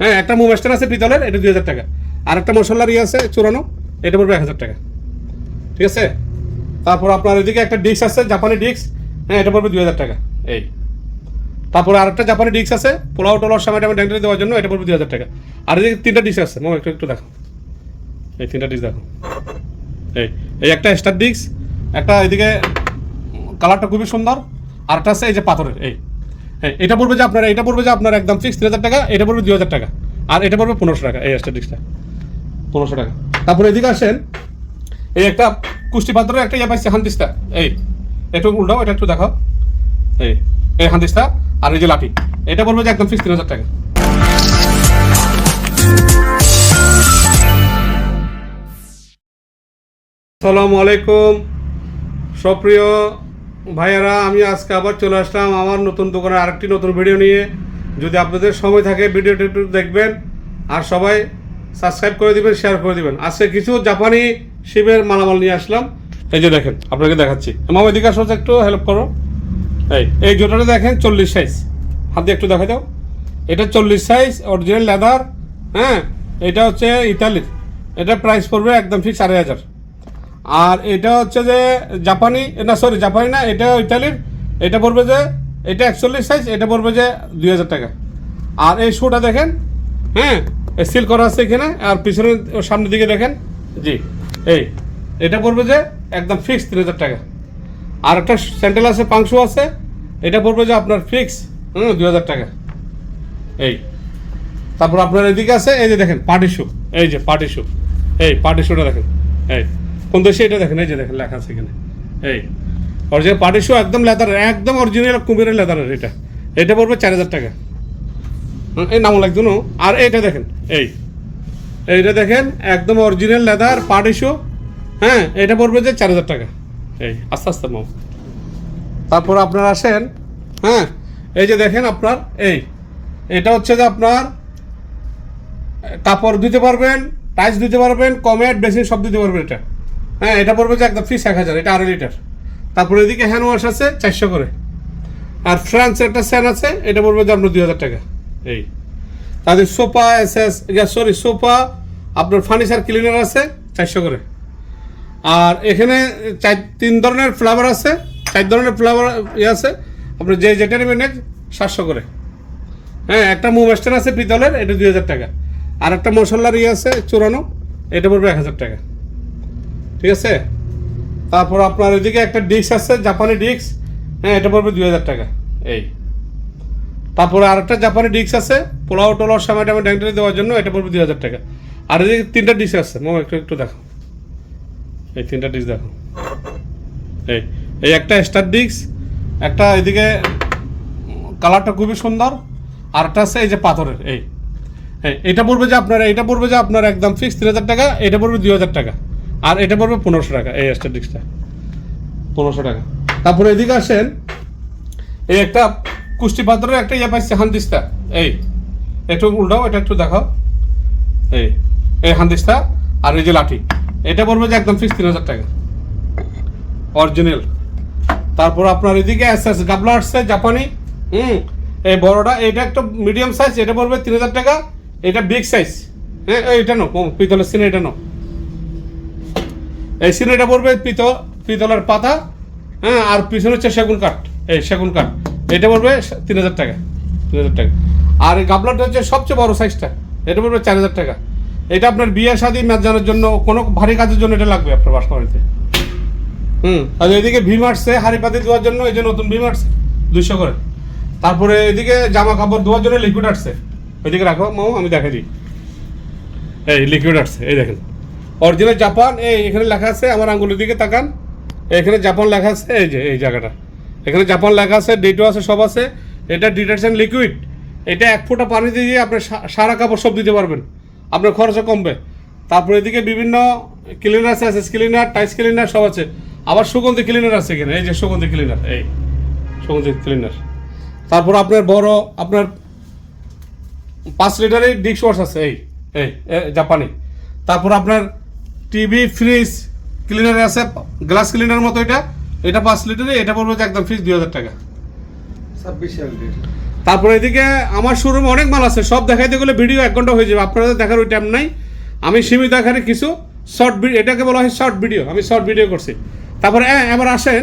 হ্যাঁ একটা মোমেস্টার আছে পিতলের, এটা দুই হাজার টাকা। আর একটা মশলার ইয়ে আছে, চুরানো, এটা পড়বে এক হাজার টাকা। ঠিক আছে? তারপর আপনার এদিকে একটা ডিস্ক আছে জাপানি ডিস্ক হ্যাঁ এটা পড়বে দুই হাজার টাকা, এই। তারপরে আরেকটা জাপানি ডিস্ক আছে, পোলাও টোলার সময় আমি ড্যান্ডারে দেওয়ার জন্য, এটা পড়বে দুই হাজার টাকা। আর এদিকে তিনটা ডিস্ক আছে মো একটু একটু দেখো। এই তিনটা ডিস্ক দেখো। এই এই একটা স্টার ডিস্ক একটা এদিকে কালারটা খুবই সুন্দর, আর একটা আছে এই যে পাথরের, এই। হ্যাঁ এটা পড়বে যে আপনার এটা পড়বে যে আপনার একদম ফিক্স তিন হাজার টাকা, এটা পড়বে দুই হাজার টাকা। আর এটা পড়বে পনেরোশো টাকা, এই ডিস্কটা পনেরোশো টাকা। তারপরে এদিকে আসেন, এই একটা কুষ্টি পাত্রের একটা ইয়ে পাইছে হান্দিস্তা এই, একটু উল্টাও, এটা একটু দেখাও। এই এই হান্দিস্তা আর এই যে লাঠি। এটা বলব যে একদম ফিক্স তিন হাজার টাকা। আসসালামু আলাইকুম। সপ্রিয় ভাইয়ারা, আমি আজকে আবার চলে আসলাম আমার নতুন দোকানে আরেকটি নতুন ভিডিও নিয়ে। যদি আপনাদের সময় থাকে ভিডিওটি একটু দেখবেন আর সবাই সাবস্ক্রাইব করে দিবেন শেয়ার করে দিবেন। আজকে কিছু জাপানি শিবের মালামাল নিয়ে আসলাম। এই যে দেখেন, আপনাকে দেখাচ্ছি। মামা, এদিকে আসো একটু হেল্প করো। এই এই জুতাটা দেখেন চল্লিশ সাইজ হাত একটু দেখা দাও। এটা চল্লিশ সাইজ অরিজিনাল লেদার হ্যাঁ? এটা হচ্ছে ইতালির। এটা প্রাইস পড়বে একদম ফিক্স আড়াই হাজার। আর এটা হচ্ছে যে জাপানি, না সরি জাপানি না, এটা ইতালির, এটা পড়বে যে, এটা একচল্লিশ সাইজ এটা পড়বে যে দুই হাজার টাকা। আর এই শুটা দেখেন হ্যাঁ সিল করা আছে এখানে, আর পিছনের সামনের দিকে দেখেন, জি, এই, এটা পড়বে যে একদম ফিক্স তিন হাজার টাকা। আর একটা স্যান্ডেল আছে, পাংশু আছে, এটা পড়বে যে আপনার ফিক্স হুম, দুই হাজার টাকা। এই, তারপর আপনার এদিকে আছে, এই যে দেখেন পার্টি শু এই যে পার্টি শু এই পার্টি শুটা দেখেন, এই। কোন দেশে এটা দেখেন, এই যে দেখেন, লেখা আছে এখানে। এই অরিজিনাল পার্টি শু একদম লেদার একদম অরিজিনাল কুমিরের লেদারের এটা। এটা পড়বে চার হাজার টাকা। এই নাম লাগতো আর এইটা দেখেন, এই। এইটা দেখেন, একদম অরিজিনাল লেদার পার্টি শু হ্যাঁ এটা পড়বে যে চার হাজার টাকা। এই, আস্তে আস্তে মাও তারপর আপনার আসেন হ্যাঁ এই যে দেখেন আপনার, এই। এটা হচ্ছে যে আপনার, কাপড় দিতে পারবেন টাইস দিতে পারবেন কমেট বেসিন সব দিতে পারবেন এটা। হ্যাঁ এটা পড়বে যে একদম ফিস এক হাজার, এটা আড়াই লিটার। তারপরে এদিকে হ্যান্ড ওয়াশ আছে চারশো করে। আর ফ্রান্স একটা স্যান আছে, এটা পড়বে যে আপনার দুই হাজার টাকা। এই। তাদের sofa S S sorry sofa আপনার ফার্নিচার ক্লিনার আছে, চারশো করে। আর এখানে চার, তিন ধরনের ফ্লেভার আছে, চার ধরনের ফ্লেভার ইয়ে আছে, আপনার যে যেটা নেবেন সাতশো করে। হ্যাঁ একটা মুভেস্টার আছে পিতলের, এটা দুই হাজার টাকা। আর একটা মশলার ইয়ে আছে, চুরানো, এটা পড়বে এক হাজার টাকা। ঠিক আছে? তারপর আপনার এদিকে একটা ডিস্ক আছে জাপানি ডিস্ক হ্যাঁ এটা পড়বে দুই হাজার টাকা। এই। তারপরে আরেকটা জাপানি ডিস্ক আছে, পোলাও টোলাও সময় টাইমে ড্যাংটারি দেওয়ার জন্য, এটা পড়বে দুই হাজার টাকা। আর এদিকে তিনটা ডিস্ক আছে, মামা, একটু একটু দেখো। এই তিনটা ডিস্ক দেখো। এই এই একটা স্টার ডিস্ক একটা এদিকে কালারটা খুবই সুন্দর, আর একটা আছে এই যে পাথরের, এই। এই, এটা পড়বে যে আপনার এটা পড়বে যে আপনার একদম ফিক্স তিন হাজার টাকা এটা পড়বে দুই হাজার টাকা। আর এটা পড়বে পনেরোশো টাকা এই ডিস্কটা পনেরোশো টাকা। তারপরে এদিকে আসেন এই একটা কুষ্টি পাথরের একটা ইয়ে পাইছে হান্দিস্তা। এই একটু উল্টাও এটা একটু দেখাও। এই এই হান্দিস্তা আর এই যে লাঠি। এটা পড়বে যে একদম ফিক্স তিন হাজার টাকা। অরিজিনাল তারপর আপনার এদিকে এস এস গাবলা আসছে জাপানি। হুম এই বড়টা এটা একটা মিডিয়াম সাইজ এটা পড়বে তিন হাজার টাকা। এটা বিগ সাইজ হ্যাঁ এই এটা নো পিতলের সিনে এটা নো এই সিনেটা পড়বে পিতল পিতলের পাতা হ্যাঁ আর পিছনে হচ্ছে সেগুন কাঠ। এই সেগুন কাঠ। এটা পড়বে তিন হাজার টাকা, তিন হাজার টাকা। আর এই গাবলাটা হচ্ছে সবচেয়ে বড় সাইজটা এটা পড়বে চার হাজার টাকা। এটা আপনার বিয়ে, শাদী ম্যাচ জানার জন্য কোনো ভারী কাজের জন্য এটা লাগবে আপনার বাসমারিতে হুম, আর এদিকে ভীম আসছে হাড়ি পাতি ধোয়ার জন্য এই যে নতুন ভীম আসছে দুইশো করে। তারপরে এদিকে জামা কাপড় ধোয়ার জন্য লিকুইড আসছে ওইদিকে রাখো মাও আমি দেখাই দিই। এই লিকুইড আসছে এই দেখেন। অরিজিনাল জাপান এই এখানে লেখা আছে, আমার আঙ্গুলের দিকে তাকান। এখানে জাপান লেখা আছে, এই যে, এই জায়গাটা। এখানে জাপান লেখা আছে ডেটও আছে, সব আছে। এটা ডিটারজেন্ট লিকুইড এটা এক ফোঁটা পানি দিয়ে আপনি সারা কাপড় সব দিতে পারবেন। আপনার খরচও কমবে। তারপরে এদিকে বিভিন্ন ক্লিনার আছে আছে ক্লিনার টাইস ক্লিনার সব আছে। আবার সুগন্ধি ক্লিনার আছে এখানে। এই যে সুগন্ধি ক্লিনার এই সুগন্ধি ক্লিনার তারপর আপনার বড়, আপনার পাঁচ লিটারের ডিশ ওয়াশ আছে, এই এই জাপানি তারপর আপনার টিভি ফ্রিজ ক্লিনার আছে গ্লাস ক্লিনার মতো এটা। এটা পাঁচ লিটারে এটা পড়বে যে একদম ফ্রিজ দুই হাজার টাকা। তারপরে এদিকে আমার শোরুমে অনেক মাল আছে সব দেখাইতে গেলে ভিডিও এক ঘণ্টা হয়ে যাবে আপনাদের দেখার ওই টাইম নাই। আমি সীমিত আকারে কিছু শর্ট ভিডিও এটাকে বলা হয় শর্ট ভিডিও আমি শর্ট ভিডিও করছি। তারপরে হ্যাঁ এবার আসেন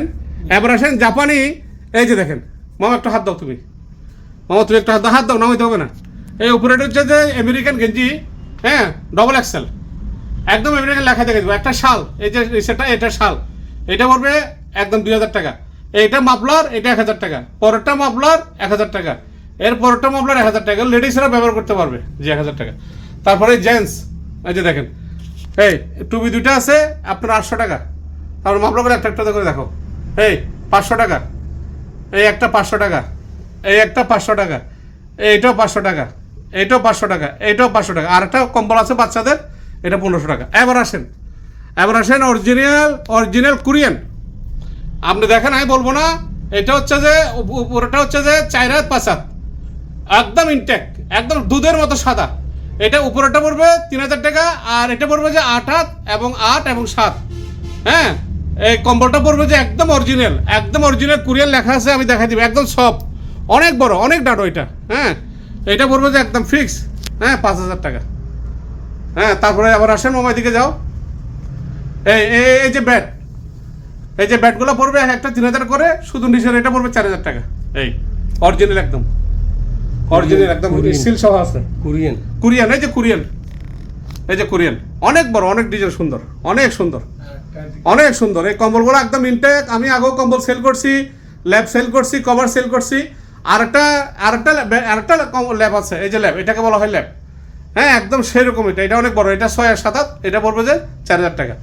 এবার আসেন জাপানি এই যে দেখেন মামা একটা হাত দাও তুমি। মামা তুমি একটা হাত দাও হাত দাও নামাইতে হবে না। এই উপরেটা হচ্ছে যে আমেরিকান গেঞ্জি হ্যাঁ ডবল এক্সেল একদম এমনি লেখা দেখে দেবো। একটা শাল। এই যে সেটা এটা শাল। এটা পড়বে একদম দুই হাজার টাকা। এইটা মাফলার, এটা এক হাজার টাকা। পরেরটা মাফলার, এক হাজার টাকা। এর পরেরটা মাফলার, এক হাজার টাকা। লেডিসরা ব্যবহার করতে পারবে যে এক হাজার টাকা। তারপরে জেন্টস এই যে দেখেন। এই টুবি দুইটা আছে, আপনার আটশো টাকা। তারপর মাফলার করে একটা একটা করে দেখো। এই, পাঁচশো টাকা। এই একটা পাঁচশো টাকা। এই একটা পাঁচশো টাকা। এইটাও পাঁচশো টাকা। এইটাও পাঁচশো টাকা। এইটাও পাঁচশো টাকা। আর একটা কম্বল আছে বাচ্চাদের। এটা পনেরোশো টাকা। এবার আসেন। এবার আসেন অরিজিনাল অরিজিনাল কোরিয়ান আপনি দেখেন, আমি বলব না, এটা হচ্ছে যে, উপ- উপরেটা হচ্ছে যে চার হাত, পাঁচ একদম ইনটেক একদম দুধের মতো সাদা। এটা উপরেটা পড়বে তিন হাজার টাকা, আর এটা পড়বে যে আট হাত এবং আট এবং সাত। হ্যাঁ? এই কম্বলটা পড়বে যে একদম অরিজিনাল একদম অরিজিনাল কুরিয়ান লেখা আছে, আমি দেখাই দিব। একদম সব অনেক বড়, অনেক ডাটো এটা। হ্যাঁ? এটা পড়বে যে একদম ফিক্স হ্যাঁ? পাঁচ হাজার টাকা। হ্যাঁ তারপরে আবার আসেন মামার দিকে যাও। এই এই- যে ব্যাট এই যে ব্যাটগুলো পড়বে একটা তিন হাজার করে শুধু নিচের এটা পড়বে চার হাজার টাকা। এই। অরিজিনাল একদম। অরিজিনাল একদম. স্টিল সহ আছে। কোরিয়ান কোরিয়ান এই যে কোরিয়ান এই যে কোরিয়ান অনেক বড় অনেক ডিজাইন সুন্দর অনেক সুন্দর। অনেক সুন্দর। এই কম্বলগুলো একদম ইনটেক আমি আগেও কম্বল সেল করছি ল্যাব সেল করছি কভার সেল করছি। আরেকটা আরেকটা আরেকটা ল্যাব আছে এই যে ল্যাব এটাকে বলা হয় ল্যাব হ্যাঁ একদম সেরকম এটা। এটা অনেক বড়। এটা ছয় আর সাত এটা পড়বে যে চার হাজার টাকা।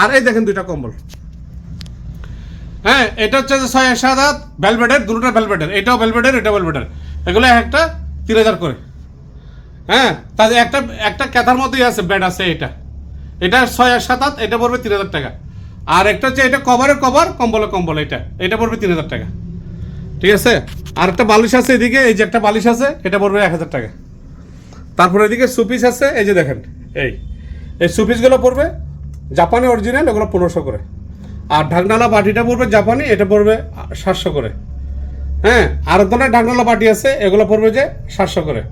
আর এই দেখেন দুইটা কম্বল। হ্যাঁ এটা হচ্ছে যে ছয় আর সাত হাত ভেলভেটের দুটোটা ভেলভেটের এটাও ভেলভেটের এটাও ভেলভেটের এগুলো এক একটা তিন হাজার করে। হ্যাঁ তাদের একটা একটা ক্যাথার মতোই আছে বেড আছে এটা। এটা ছয় আর সাত হাত এটা পড়বে তিন হাজার টাকা। আর একটা হচ্ছে এটা কভারের কভার কম্বলে কম্বল এটা। এটা পড়বে তিন হাজার টাকা। ঠিক আছে? আর একটা বালিশ আছে এদিকে, এই যে একটা বালিশ আছে, এটা পড়বে এক হাজার টাকা। তারপরে এদিকে সুপিস আছে, এই যে দেখেন, এই এই সুপিসগুলো পড়বে জাপানি অরিজিনাল ওগুলো পনেরোশো করে। আর ঢাকনালা বাটিটা পড়বে জাপানি, এটা পড়বে সাতশো করে। হ্যাঁ আর ধরনের ঢাকনালা বাটি আছে, এগুলো পড়বে যে সাতশো করে।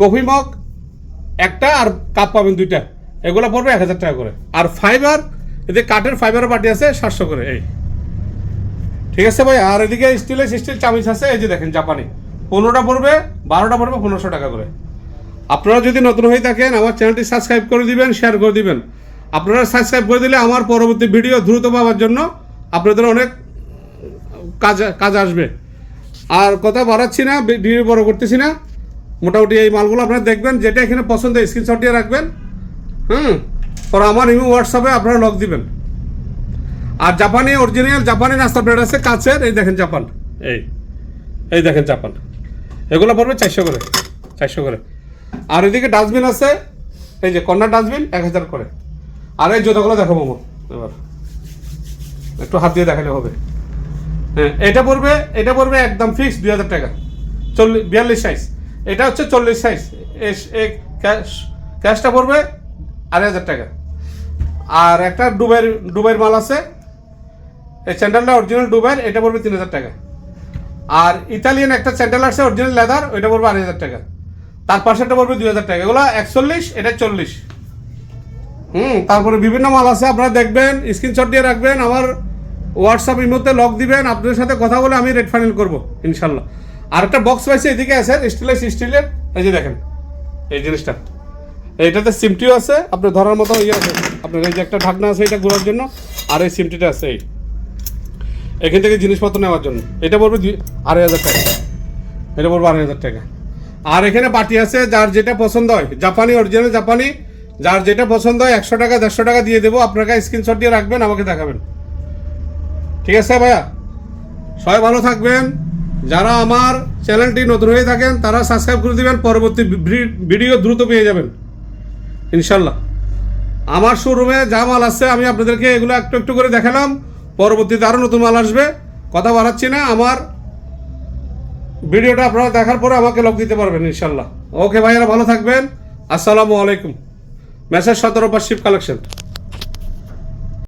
কফি মগ একটা আর কাপ পাবেন দুইটা, এগুলো পড়বে এক হাজার টাকা করে। আর ফাইবার এদিকে কাঠের ফাইবারের বাটি আছে, সাতশো করে, এই। ঠিক আছে ভাই? আর এদিকে স্টিলের স্টিল চামিচ আছে, এই যে দেখেন, জাপানি। পনেরোটা পড়বে, বারোটা পড়বে, পনেরোশো টাকা করে। আপনারা যদি নতুন হয়ে থাকেন, আমার চ্যানেলটি সাবস্ক্রাইব করে দিবেন শেয়ার করে দিবেন। আপনারা সাবস্ক্রাইব করে দিলে আমার পরবর্তী ভিডিও দ্রুত পাওয়ার জন্য আপনাদের অনেক কাজ কাজ আসবে। আর কথা বাড়াচ্ছি না ভিডিও বড় করতেছি না। মোটামুটি এই মালগুলো আপনারা দেখবেন, যেটা এখানে পছন্দ স্ক্রিনশট দিয়ে রাখবেন। হুম? পরে আমার ইমো হোয়াটসঅ্যাপে আপনারা লক দিবেন। আর জাপানি অরিজিনাল জাপানি নাস্তা ব্রেড আছে, কাছের, এই দেখেন জাপান। এই এই দেখেন জাপান। এগুলো পড়বে চারশো করে চারশো করে। আর এদিকে ডাস্টবিন আছে, এই যে কর্নার ডাস্টবিন, এক হাজার করে। আর এই জুতোগুলো দেখো মোমো, এবার। একটু হাত দিয়ে দেখালে হবে। হ্যাঁ এটা পড়বে এটা পড়বে একদম ফিক্স দুই হাজার টাকা। চল্লিশ বিয়াল্লিশ সাইজ এটা হচ্ছে চল্লিশ সাইজ এই ক্যাশ ক্যাশটা পড়বে আড়াই হাজার টাকা। আর একটা ডুবাইয়ের ডুবাইয়ের মাল আছে। এই স্যান্ডেলটা অরিজিনাল ডুবাইয়ের, এটা পড়বে তিন হাজার টাকা। আর ইতালিয়ান একটা স্যান্ডেল আছে অরিজিনাল লেদার ওইটা পড়বে আড়াই হাজার টাকা। তার পাশেরটা পড়বে দুই হাজার টাকা। এগুলো একচল্লিশ, এটা চল্লিশ। হুম, তারপরে বিভিন্ন মাল আছে, আপনারা দেখবেন স্ক্রিনশট দিয়ে রাখবেন, আমার হোয়াটসঅ্যাপ ইমোতে লক দিবেন, আপনাদের সাথে কথা বলে আমি রেট ফাইনাল করব, ইনশাল্লাহ। আর একটা বক্স পাইছে, এদিকে আছে স্টিলের স্টিলের এই যে দেখেন, এই জিনিসটা। এইটাতে সিমটিও আছে, আপনি ধরার মতো ইয়ে আছে। আপনার এই যে একটা ঢাকনা আছে, এটা ঘোরার জন্য, আর এই সিমটিটা আছে, এই। এখান থেকে জিনিসপত্র নেওয়ার জন্য। এটা পড়বে দুই আড়াই হাজার টাকা। এটা পড়বে আড়াই হাজার টাকা। আর এখানে পার্টি আছে, যার যেটা পছন্দ হয়। জাপানি অরিজিনাল জাপানি, যার যেটা পছন্দ হয়, একশো টাকা, দেড়শো টাকা দিয়ে দেবো। আপনাকে স্ক্রিনশট দিয়ে রাখবেন, আমাকে দেখাবেন। ঠিক আছে ভাইয়া? সবাই ভালো থাকবেন। যারা আমার চ্যানেলটি নতুন হয়ে থাকেন, তারা সাবস্ক্রাইব করে দেবেন। পরবর্তী ভিডিও দ্রুত পেয়ে যাবেন। ইনশাল্লাহ। আমার শোরুমে যা মাল আসছে আমি আপনাদেরকে এগুলো একটু একটু করে দেখালাম। পরবর্তীতে আরও নতুন মাল আসবে। কথা বাড়াচ্ছি না। আমার ভিডিওটা আপনারা দেখার পরে আমাকে লক দিতে পারবেন ইনশাল্লাহ ওকে ভাইয়ারা, ভালো থাকবেন। আসসালামু আলাইকুম। মেসেজ সতেরো পার শিপ কালেকশন